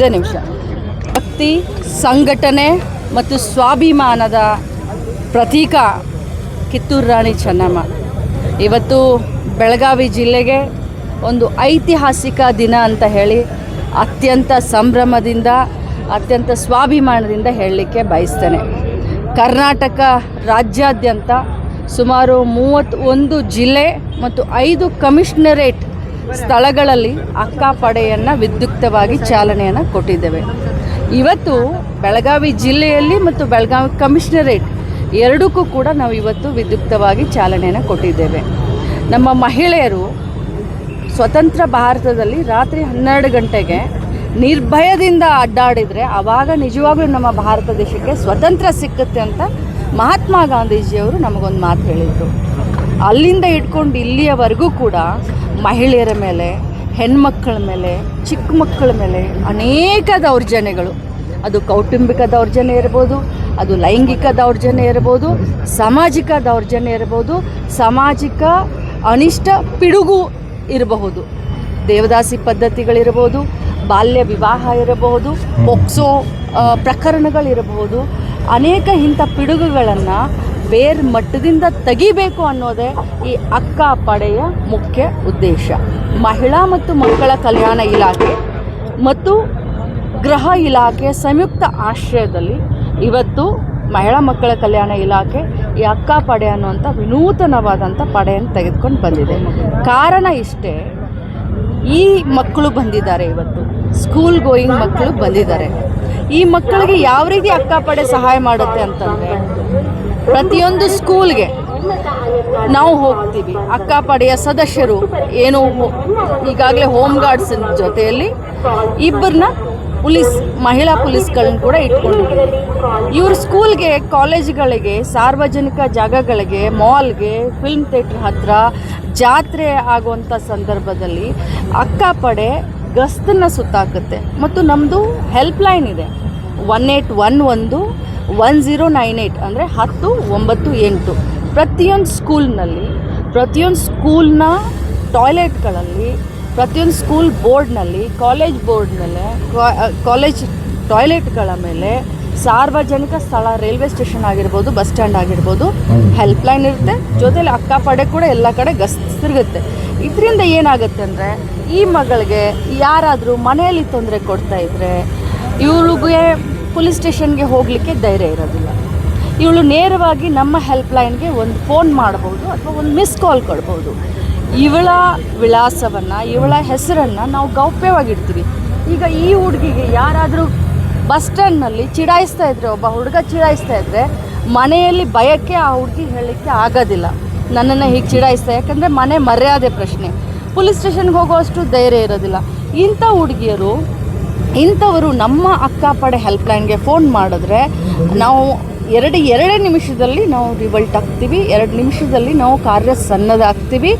ಇದೇ ನಿಮಿಷ. ಭಕ್ತಿ, ಸಂಘಟನೆ ಮತ್ತು ಸ್ವಾಭಿಮಾನದ ಪ್ರತೀಕ ಕಿತ್ತೂರು ರಾಣಿ ಚೆನ್ನಮ್ಮ. ಇವತ್ತು ಬೆಳಗಾವಿ ಜಿಲ್ಲೆಗೆ ಒಂದು ಐತಿಹಾಸಿಕ ದಿನ ಅಂತ ಹೇಳಿ ಅತ್ಯಂತ ಸಂಭ್ರಮದಿಂದ, ಅತ್ಯಂತ ಸ್ವಾಭಿಮಾನದಿಂದ ಹೇಳಲಿಕ್ಕೆ ಬಯಸ್ತೇನೆ. ಕರ್ನಾಟಕ ರಾಜ್ಯಾದ್ಯಂತ ಸುಮಾರು ಮೂವತ್ತೊಂದು ಜಿಲ್ಲೆ ಮತ್ತು ಐದು ಕಮಿಷನರೇಟ್ ಸ್ಥಳಗಳಲ್ಲಿ ಅಕ್ಕಾಪಡೆಯನ್ನು ವಿದ್ಯುಕ್ತವಾಗಿ ಚಾಲನೆಯನ್ನು ಕೊಟ್ಟಿದ್ದೇವೆ. ಇವತ್ತು ಬೆಳಗಾವಿ ಜಿಲ್ಲೆಯಲ್ಲಿ ಮತ್ತು ಬೆಳಗಾವಿ ಕಮಿಷನರೇಟ್ ಎರಡಕ್ಕೂ ಕೂಡ ನಾವು ಇವತ್ತು ವಿದ್ಯುಕ್ತವಾಗಿ ಚಾಲನೆಯನ್ನು ಕೊಟ್ಟಿದ್ದೇವೆ. ನಮ್ಮ ಮಹಿಳೆಯರು ಸ್ವತಂತ್ರ ಭಾರತದಲ್ಲಿ ರಾತ್ರಿ ಹನ್ನೆರಡು ಗಂಟೆಗೆ ನಿರ್ಭಯದಿಂದ ಅಡ್ಡಾಡಿದರೆ ಆವಾಗ ನಿಜವಾಗ್ಲೂ ನಮ್ಮ ಭಾರತ ದೇಶಕ್ಕೆ ಸ್ವತಂತ್ರ ಸಿಕ್ಕುತ್ತೆ ಅಂತ ಮಹಾತ್ಮ ಗಾಂಧೀಜಿಯವರು ನಮಗೊಂದು ಮಾತು ಹೇಳಿದರು. ಅಲ್ಲಿಂದ ಇಟ್ಕೊಂಡು ಇಲ್ಲಿಯವರೆಗೂ ಕೂಡ ಮಹಿಳೆಯರ ಮೇಲೆ, ಹೆಣ್ಮಕ್ಕಳ ಮೇಲೆ, ಚಿಕ್ಕ ಮಕ್ಕಳ ಮೇಲೆ ಅನೇಕ ದೌರ್ಜನ್ಯಗಳು. ಅದು ಕೌಟುಂಬಿಕ ದೌರ್ಜನ್ಯ ಇರ್ಬೋದು, ಅದು ಲೈಂಗಿಕ ದೌರ್ಜನ್ಯ ಇರ್ಬೋದು, ಸಾಮಾಜಿಕ ದೌರ್ಜನ್ಯ ಇರ್ಬೋದು, ಸಾಮಾಜಿಕ ಅನಿಷ್ಟ ಪಿಡುಗು ಇರಬಹುದು. ದೇವದಾಸಿ ಪದ್ಧತಿಗಳಿರ್ಬೋದು, ಬಾಲ್ಯ ವಿವಾಹ ಇರಬಹುದು, ಪೊಕ್ಸೋ ಪ್ರಕರಣಗಳಿರಬಹುದು ಅನೇಕ ಇಂಥ ಪಿಡುಗುಗಳನ್ನು ಬೇರ್ ಮಟ್ಟದಿಂದ ತೆಗಿಬೇಕು ಅನ್ನೋದೇ ಈ ಅಕ್ಕ ಪಡೆಯ ಮುಖ್ಯ ಉದ್ದೇಶ. ಮಹಿಳಾ ಮತ್ತು ಮಕ್ಕಳ ಕಲ್ಯಾಣ ಇಲಾಖೆ ಮತ್ತು ಗೃಹ ಇಲಾಖೆ ಸಂಯುಕ್ತ ಆಶ್ರಯದಲ್ಲಿ ಇವತ್ತು ಮಹಿಳಾ ಮಕ್ಕಳ ಕಲ್ಯಾಣ ಇಲಾಖೆ ಈ ಅಕ್ಕ ಪಡೆ ಅನ್ನುವಂಥ ವಿನೂತನವಾದಂಥ ಪಡೆಯನ್ನು ತೆಗೆದುಕೊಂಡು ಬಂದಿದೆ. ಕಾರಣ ಇಷ್ಟೇ, ಈ ಮಕ್ಕಳು ಬಂದಿದ್ದಾರೆ ಇವತ್ತು. ಸ್ಕೂಲ್ ಗೋಯಿಂಗ್ ಮಕ್ಕಳು ಬಂದಿದ್ದಾರೆ. ಈ ಮಕ್ಕಳಿಗೆ ಯಾವ ರೀತಿ ಅಕ್ಕ ಪಡೆ ಸಹಾಯ ಮಾಡುತ್ತೆ ಅಂತಂದರೆ ಪ್ರತಿಯೊಂದು ಸ್ಕೂಲ್ಗೆ ನಾವು ಹೋಗ್ತೀವಿ. ಅಕ್ಕ ಪಡೆಯ ಸದಸ್ಯರು ಏನು ಈಗಾಗಲೇ ಹೋಮ್ ಗಾರ್ಡ್ಸ್ ಜೊತೆಯಲ್ಲಿ ಇಬ್ಬರನ್ನ ಪೊಲೀಸ್, ಮಹಿಳಾ ಪೊಲೀಸ್ಗಳನ್ನ ಕೂಡ ಇಟ್ಕೊಂಡಿದ್ದೀವಿ. ಇವರು ಸ್ಕೂಲ್ಗೆ, ಕಾಲೇಜ್ಗಳಿಗೆ, ಸಾರ್ವಜನಿಕ ಜಾಗಗಳಿಗೆ, ಮಾಲ್ಗೆ, ಫಿಲ್ಮ್ ಥಿಯೇಟ್ರ್ ಹತ್ರ ಜಾತ್ರೆ ಆಗುವಂಥ ಸಂದರ್ಭದಲ್ಲಿ ಅಕ್ಕಪಡೆ ಗಸ್ತನ್ನು ಸುತ್ತಾಕುತ್ತೆ. ಮತ್ತು ನಮ್ಮದು ಹೆಲ್ಪ್ಲೈನ್ ಇದೆ. ಒನ್ ಏಯ್ಟ್ ಒನ್ ಒಂದು ಒನ್ ಝೀರೋ ನೈನ್ ಏಯ್ಟ್ ಅಂದರೆ ಹತ್ತು ಒಂಬತ್ತು ಎಂಟು. ಪ್ರತಿಯೊಂದು ಸ್ಕೂಲ್ನಲ್ಲಿ ಪ್ರತಿಯೊಂದು ಸ್ಕೂಲ್ನ ಟಾಯ್ಲೆಟ್ಗಳಲ್ಲಿ ಪ್ರತಿಯೊಂದು ಸ್ಕೂಲ್ ಬೋರ್ಡ್ನಲ್ಲಿ ಕಾಲೇಜ್ ಬೋರ್ಡ್ ಮೇಲೆ ಕಾಲೇಜ್ ಟಾಯ್ಲೆಟ್ಗಳ ಮೇಲೆ ಸಾರ್ವಜನಿಕ ಸ್ಥಳ ರೈಲ್ವೆ ಸ್ಟೇಷನ್ ಆಗಿರ್ಬೋದು ಬಸ್ ಸ್ಟ್ಯಾಂಡ್ ಆಗಿರ್ಬೋದು ಹೆಲ್ಪ್ಲೈನ್ ಇರುತ್ತೆ. ಜೊತೆಲಿ ಅಕ್ಕಪಡೆ ಕೂಡ ಎಲ್ಲ ಕಡೆ ಗಸ್ ತಿರುಗುತ್ತೆ ಇದರಿಂದ ಏನಾಗುತ್ತೆ ಅಂದರೆ ಈ ಮಗಳಿಗೆ ಯಾರಾದರೂ ಮನೆಯಲ್ಲಿ ತೊಂದರೆ ಕೊಡ್ತಾ ಇದ್ದರೆ ಇವಳಿಗೆ ಪೊಲೀಸ್ ಸ್ಟೇಷನ್ಗೆ ಹೋಗಲಿಕ್ಕೆ ಧೈರ್ಯ ಇರೋದಿಲ್ಲ. ಇವಳು ನೇರವಾಗಿ ನಮ್ಮ ಹೆಲ್ಪ್ಲೈನ್ಗೆ ಒಂದು ಫೋನ್ ಮಾಡ್ಬೋದು ಅಥವಾ ಒಂದು ಮಿಸ್ ಕಾಲ್ ಕೊಡ್ಬೋದು. ಇವಳ ವಿಳಾಸವನ್ನು, ಇವಳ ಹೆಸರನ್ನು ನಾವು ಗೌಪ್ಯವಾಗಿಡ್ತೀವಿ. ಈಗ ಈ ಹುಡುಗಿಗೆ ಯಾರಾದರೂ ಬಸ್ ಸ್ಟ್ಯಾಂಡ್ನಲ್ಲಿ ಚಿಡಾಯಿಸ್ತಾ ಇದ್ರೆ, ಒಬ್ಬ ಹುಡುಗ ಚಿಡಾಯಿಸ್ತಾ ಇದ್ದರೆ ಮನೆಯಲ್ಲಿ ಭಯಕ್ಕೆ ಆ ಹುಡುಗಿ ಹೇಳಲಿಕ್ಕೆ ಆಗೋದಿಲ್ಲ. ನನ್ನನ್ನು ಹೀಗೆ ಚಿಡಾಯಿಸ್ತಾ, ಯಾಕಂದರೆ ಮನೆ ಮರ್ಯಾದೆ ಪ್ರಶ್ನೆ. ಪೊಲೀಸ್ ಸ್ಟೇಷನ್ಗೆ ಹೋಗೋಷ್ಟು ಧೈರ್ಯ ಇರೋದಿಲ್ಲ. ಇಂಥ ಹುಡುಗಿಯರು ಇಂಥವರು ನಮ್ಮ ಅಕ್ಕಪಡೆ ಹೆಲ್ಪ್ಲೈನ್ಗೆ ಫೋನ್ ಮಾಡಿದ್ರೆ ನಾವು ಎರಡು ಎರಡೇ ನಿಮಿಷದಲ್ಲಿ ನಾವು ರಿವಲ್ಟ್ ಆಗ್ತೀವಿ ಎರಡು ನಿಮಿಷದಲ್ಲಿ ನಾವು ಕಾರ್ಯ ಸನ್ನದ್ಧಾಗ್ತೀವಿ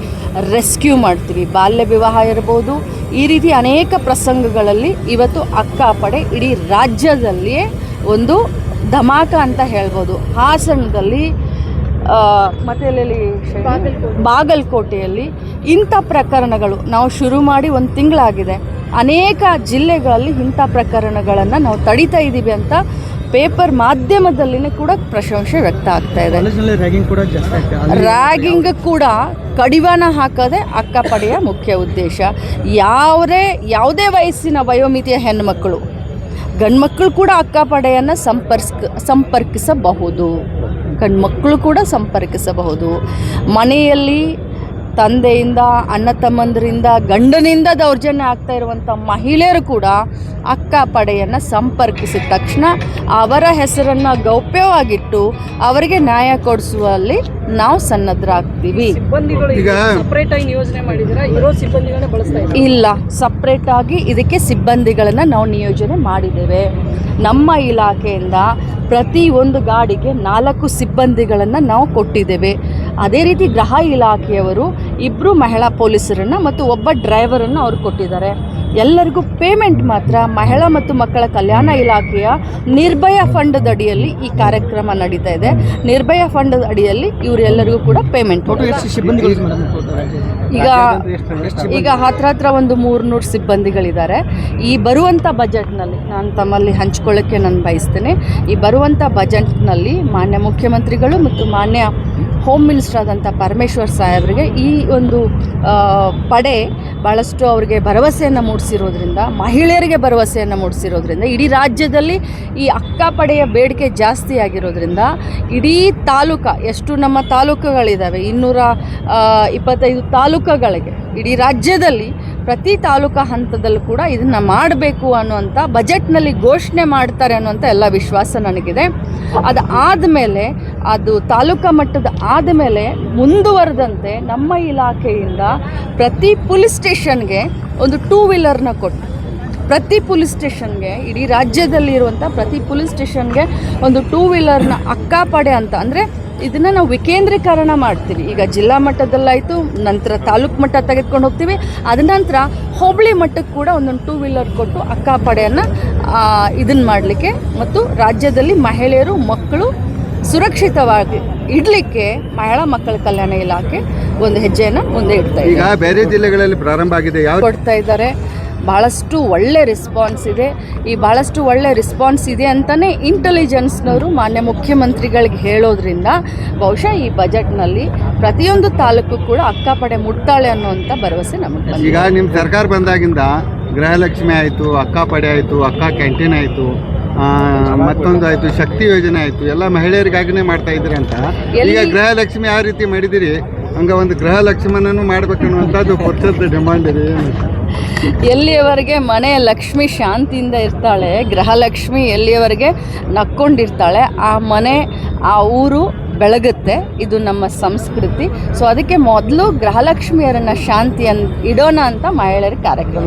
ರೆಸ್ಕ್ಯೂ ಮಾಡ್ತೀವಿ. ಬಾಲ್ಯ ವಿವಾಹ ಇರ್ಬೋದು ಈ ರೀತಿ ಅನೇಕ ಪ್ರಸಂಗಗಳಲ್ಲಿ ಇವತ್ತು ಅಕ್ಕಪಡೆ ಇಡೀ ರಾಜ್ಯದಲ್ಲಿಯೇ ಒಂದು ಧಮಾಕ ಅಂತ ಹೇಳ್ಬೋದು. ಹಾಸನದಲ್ಲಿ ಮತ್ತೆ ಎಲ್ಲೆಲ್ಲಿ ಬಾಗಲಕೋಟೆಯಲ್ಲಿ ಇಂಥ ಪ್ರಕರಣಗಳು ನಾವು ಶುರು ಮಾಡಿ ಒಂದು ತಿಂಗಳಾಗಿದೆ. ಅನೇಕ ಜಿಲ್ಲೆಗಳಲ್ಲಿ ಇಂಥ ಪ್ರಕರಣಗಳನ್ನು ನಾವು ತಡಿತಾ ಇದ್ದೀವಿ ಅಂತ ಪೇಪರ್ ಮಾಧ್ಯಮದಲ್ಲಿನೇ ಕೂಡ ಪ್ರಶಂಸೆ ವ್ಯಕ್ತ ಆಗ್ತಾ ಇದೆ. ಕೂಡ ರ್ಯಾಗಿಂಗ್ ಕೂಡ ಕಡಿವಾಣ ಹಾಕೋದೇ ಅಕ್ಕಪಡೆಯ ಮುಖ್ಯ ಉದ್ದೇಶ. ಯಾವುದೇ ಯಾವುದೇ ವಯಸ್ಸಿನ ವಯೋಮಿತಿಯ ಹೆಣ್ಮಕ್ಕಳು ಗಂಡ್ಮಕ್ಕಳು ಕೂಡ ಅಕ್ಕಪಡೆಯನ್ನು ಸಂಪರ್ಸ್ ಸಂಪರ್ಕಿಸಬಹುದು. ಗಂಡ್ಮಕ್ಕಳು ಕೂಡ ಸಂಪರ್ಕಿಸಬಹುದು. ಮನೆಯಲ್ಲಿ ತಂದೆಯಿಂದ ಅಣ್ಣ ತಮ್ಮಂದರಿಂದ ಗಂಡನಿಂದ ದೌರ್ಜನ್ಯ ಆಗ್ತಾ ಇರುವಂಥ ಮಹಿಳೆಯರು ಕೂಡ ಅಕ್ಕ ಪಡೆಯನ್ನು ಸಂಪರ್ಕಿಸಿದ ತಕ್ಷಣ ಅವರ ಹೆಸರನ್ನು ಗೌಪ್ಯವಾಗಿಟ್ಟು ಅವರಿಗೆ ನ್ಯಾಯ ಕೊಡಿಸುವಲ್ಲಿ ನಾವು ಸನ್ನದ್ಧರಾಗ್ತೀವಿ ಇಲ್ಲ ಸಪ್ರೇಟಾಗಿ ಇದಕ್ಕೆ ಸಿಬ್ಬಂದಿಗಳನ್ನು ನಾವು ನಿಯೋಜನೆ ಮಾಡಿದ್ದೇವೆ. ನಮ್ಮ ಇಲಾಖೆಯಿಂದ ಪ್ರತಿ ಒಂದು ಗಾಡಿಗೆ ನಾಲ್ಕು ಸಿಬ್ಬಂದಿಗಳನ್ನು ನಾವು ಕೊಟ್ಟಿದ್ದೇವೆ. ಅದೇ ರೀತಿ ಗೃಹ ಇಲಾಖೆಯವರು ಇಬ್ಬರು ಮಹಿಳಾ ಪೊಲೀಸರನ್ನು ಮತ್ತು ಒಬ್ಬ ಡ್ರೈವರನ್ನು ಅವರು ಕೊಟ್ಟಿದ್ದಾರೆ. ಎಲ್ಲರಿಗೂ ಪೇಮೆಂಟ್ ಮಾತ್ರ. ಮಹಿಳಾ ಮತ್ತು ಮಕ್ಕಳ ಕಲ್ಯಾಣ ಇಲಾಖೆಯ ನಿರ್ಭಯ ಫಂಡ್ ಅಡಿಯಲ್ಲಿ ಈ ಕಾರ್ಯಕ್ರಮ ನಡೀತಾ ಇದೆ. ನಿರ್ಭಯ ಫಂಡ್ ಅಡಿಯಲ್ಲಿ ಇವರೆಲ್ಲರಿಗೂ ಕೂಡ ಪೇಮೆಂಟ್ ಈಗ ಈಗ ಹತ್ರ ಹತ್ರ ಒಂದು ಮೂರ್ನೂರು ಸಿಬ್ಬಂದಿಗಳಿದ್ದಾರೆ. ಈ ಬರುವಂಥ ಬಜೆಟ್ನಲ್ಲಿ ನಾನು ತಮ್ಮಲ್ಲಿ ಹಂಚ್ಕೊಳ್ಳೋಕ್ಕೆ ನಾನು ಬಯಸ್ತೇನೆ. ಈ ಬರುವಂಥ ಬಜೆಟ್ನಲ್ಲಿ ಮಾನ್ಯ ಮುಖ್ಯಮಂತ್ರಿಗಳು ಮತ್ತು ಮಾನ್ಯ ಹೋಮ್ ಮಿನಿಸ್ಟರ್ ಆದಂಥ ಪರಮೇಶ್ವರ್ ಸಾಹೇಬರಿಗೆ ಈ ಒಂದು ಪಡೆ ಭಾಳಷ್ಟು ಅವರಿಗೆ ಭರವಸೆಯನ್ನು ಮೂಡಿಸಿರೋದ್ರಿಂದ, ಮಹಿಳೆಯರಿಗೆ ಭರವಸೆಯನ್ನು ಮೂಡಿಸಿರೋದ್ರಿಂದ, ಇಡೀ ರಾಜ್ಯದಲ್ಲಿ ಈ ಅಕ್ಕಪಡೆಯ ಬೇಡಿಕೆ ಜಾಸ್ತಿ ಆಗಿರೋದ್ರಿಂದ ಇಡೀ ತಾಲೂಕ, ಎಷ್ಟು ನಮ್ಮ ತಾಲೂಕುಗಳಿದ್ದಾವೆ ಇನ್ನೂರ ಇಪ್ಪತ್ತೈದು ತಾಲೂಕುಗಳಿಗೆ, ಇಡೀ ರಾಜ್ಯದಲ್ಲಿ ಪ್ರತಿ ತಾಲೂಕಾ ಹಂತದಲ್ಲೂ ಕೂಡ ಇದನ್ನು ಮಾಡಬೇಕು ಅನ್ನುವಂಥ ಬಜೆಟ್ನಲ್ಲಿ ಘೋಷಣೆ ಮಾಡ್ತಾರೆ ಅನ್ನುವಂಥ ಎಲ್ಲ ವಿಶ್ವಾಸ ನನಗಿದೆ. ಅದು ಆದಮೇಲೆ ಅದು ತಾಲೂಕಾ ಮಟ್ಟದ ಆದ ಮೇಲೆ ಮುಂದುವರೆದಂತೆ ನಮ್ಮ ಇಲಾಖೆಯಿಂದ ಪ್ರತಿ ಪೊಲೀಸ್ ಸ್ಟೇಷನ್ಗೆ ಒಂದು ಟೂ ವೀಲರ್ನ ಕೊಟ್ಟು, ಪ್ರತಿ ಪೊಲೀಸ್ ಸ್ಟೇಷನ್ಗೆ, ಇಡೀ ರಾಜ್ಯದಲ್ಲಿರುವಂಥ ಪ್ರತಿ ಪೊಲೀಸ್ ಸ್ಟೇಷನ್ಗೆ ಒಂದು ಟೂ ವೀಲರ್ನ ಅಕ್ಕಾಪಡೆ ಅಂತ, ಅಂದರೆ ಇದನ್ನು ನಾವು ವಿಕೇಂದ್ರೀಕರಣ ಮಾಡ್ತೀವಿ. ಈಗ ಜಿಲ್ಲಾ ಮಟ್ಟದಲ್ಲಾಯಿತು, ನಂತರ ತಾಲೂಕು ಮಟ್ಟ ತೆಗೆದುಕೊಂಡು ಹೋಗ್ತೀವಿ. ಅದ ನಂತರ ಹೋಬಳಿ ಮಟ್ಟಕ್ಕೆ ಕೂಡ ಒಂದೊಂದು ಟೂ ವೀಲರ್ ಕೊಟ್ಟು ಅಕ್ಕಾಪಡೆಯನ್ನು ಇದನ್ನು ಮಾಡಲಿಕ್ಕೆ ಮತ್ತು ರಾಜ್ಯದಲ್ಲಿ ಮಹಿಳೆಯರು, ಮಕ್ಕಳು ಸುರಕ್ಷಿತವಾಗಿ ಇಡಲಿಕ್ಕೆ ಮಹಿಳಾ ಮಕ್ಕಳ ಕಲ್ಯಾಣ ಇಲಾಖೆ ಒಂದು ಹೆಜ್ಜೆಯನ್ನು ಮುಂದೆ ಇಡ್ತಾ ಇದೆ. ಈಗ ಬೇರೆ ಜಿಲ್ಲೆಗಳಲ್ಲಿ ಪ್ರಾರಂಭ ಆಗಿದೆ. ಯಾವ ಕೊಡ್ತಾ ಇದ್ದಾರೆ. ಭಾಳಷ್ಟು ಒಳ್ಳೆ ರೆಸ್ಪಾನ್ಸ್ ಇದೆ. ಈ ಭಾಳಷ್ಟು ಒಳ್ಳೆ ರೆಸ್ಪಾನ್ಸ್ ಇದೆ ಅಂತಲೇ ಇಂಟೆಲಿಜೆನ್ಸ್ನವರು ಮಾನ್ಯ ಮುಖ್ಯಮಂತ್ರಿಗಳಿಗೆ ಹೇಳೋದ್ರಿಂದ ಬಹುಶಃ ಈ ಬಜೆಟ್ನಲ್ಲಿ ಪ್ರತಿಯೊಂದು ತಾಲೂಕು ಕೂಡ ಅಕ್ಕಪಡೆ ಮುಟ್ತಾಳೆ ಅನ್ನುವಂಥ ಭರವಸೆ ನಮಗೆ. ಈಗ ನಿಮ್ಮ ಸರ್ಕಾರ ಬಂದಾಗಿಂದ ಗೃಹಲಕ್ಷ್ಮಿ ಆಯಿತು ಅಕ್ಕ ಪಡೆ ಆಯಿತು ಅಕ್ಕ ಕ್ಯಾಂಟೀನ್ ಆಯಿತು ಮತ್ತೊಂದು ಆಯಿತು ಶಕ್ತಿ ಯೋಜನೆ ಆಯ್ತು. ಎಲ್ಲ ಮಹಿಳೆಯರಿಗಾಗಿನೇ ಮಾಡ್ತಾ ಇದ್ದೀರಿ ಅಂತ. ಈಗ ಎಲ್ಲಿ- ಗೃಹಲಕ್ಷ್ಮಿ ಯಾವ ರೀತಿ ಮಾಡಿದಿರಿ ಹಂಗ ಒಂದು ಗೃಹಲಕ್ಷ್ಮನೂ ಮಾಡ್ಬೇಕನ್ನುವಂಥದ್ದು ಪಕ್ಷದ ಡಿಮಾಂಡ್ ಇದೆ? ಎಲ್ಲಿಯವರೆಗೆ ಮನೆ ಲಕ್ಷ್ಮಿ ಶಾಂತಿಯಿಂದ ಇರ್ತಾಳೆ ಗೃಹಲಕ್ಷ್ಮಿ ಎಲ್ಲಿಯವರೆಗೆ ನಕ್ಕೊಂಡಿರ್ತಾಳೆ ಆ ಮನೆ ಆ ಊರು ಬೆಳಗುತ್ತೆ. ಇದು ನಮ್ಮ ಸಂಸ್ಕೃತಿ. ಸೊ ಅದಕ್ಕೆ ಮೊದಲು ಗೃಹಲಕ್ಷ್ಮಿಯರನ್ನು ಶಾಂತಿಯನ್ನು ಇಡೋಣ ಅಂತ ಮಹಿಳೆಯರ ಕಾರ್ಯಕ್ರಮ